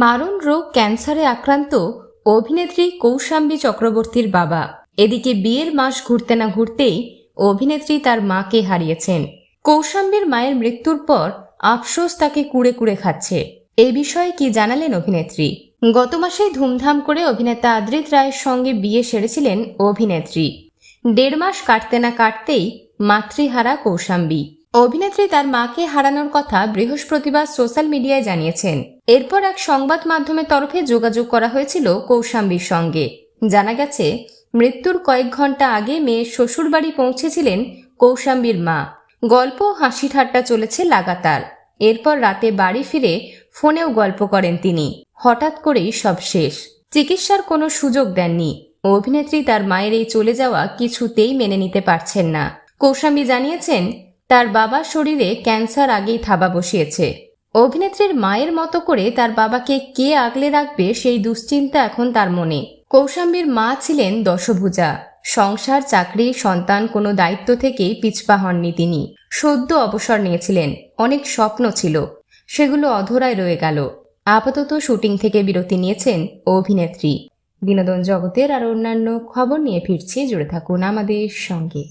মারণ রোগ ক্যান্সারে আক্রান্ত অভিনেত্রী কৌশাম্বী চক্রবর্তীর বাবা। এদিকে বিয়ের মাস ঘুরতে না ঘুরতেই অভিনেত্রী তার মাকে হারিয়েছেন। কৌশাম্বীর মায়ের মৃত্যুর পর আফসোস তাকে কুড়ে কুড়ে খাচ্ছে। এ বিষয়ে কি জানালেন অভিনেত্রী? গত মাসেই ধুমধাম করে অভিনেতা আদ্রিত রায়ের সঙ্গে বিয়ে সেরেছিলেন অভিনেত্রী। দেড় মাস কাটতে না কাটতেই মাতৃহারা কৌশাম্বী। অভিনেত্রী তার মাকে হারানোর কথা বৃহস্পতিবার সোশ্যাল মিডিয়ায় জানিয়েছেন। এরপর এক সংবাদ মাধ্যমের তরফে যোগাযোগ করা হয়েছিল কৌশাম্বীর সঙ্গে। জানা গেছে, মৃত্যুর কয়েক ঘণ্টা আগে মেয়ের শ্বশুরবাড়ি পৌঁছেছিলেন কৌশাম্বীর মা। গল্প হাসি ঠাট্টা চলেছে লাগাতার। এরপর রাতে বাড়ি ফিরে ফোনেও গল্প করেন তিনি। হঠাৎ করেই সব শেষ। চিকিৎসার কোনো সুযোগ দেননি। অভিনেত্রী তার মায়ের এই চলে যাওয়া কিছুতেই মেনে নিতে পারছেন না। কৌশাম্বী জানিয়েছেন, তার বাবার শরীরে ক্যান্সার আগেই থাবা বসিয়েছে। অভিনেত্রীর মায়ের মতো করে তার বাবাকে কে আগলে রাখবে সেই দুশ্চিন্তা এখন তার মনে। কৌশাম্বীর মা ছিলেন দশভুজা। সংসার, চাকরি, সন্তান কোনো দায়িত্ব থেকেই পিছপা হননি তিনি। সদ্য অবসর নিয়েছিলেন। অনেক স্বপ্ন ছিল। সেগুলো অধরায় রয়ে গেল। আপাতত শুটিং থেকে বিরতি নিয়েছেন অভিনেত্রী। বিনোদন জগতের আর অন্যান্য খবর নিয়ে ফিরছি। জুড়ে থাকুন আমাদের সঙ্গে।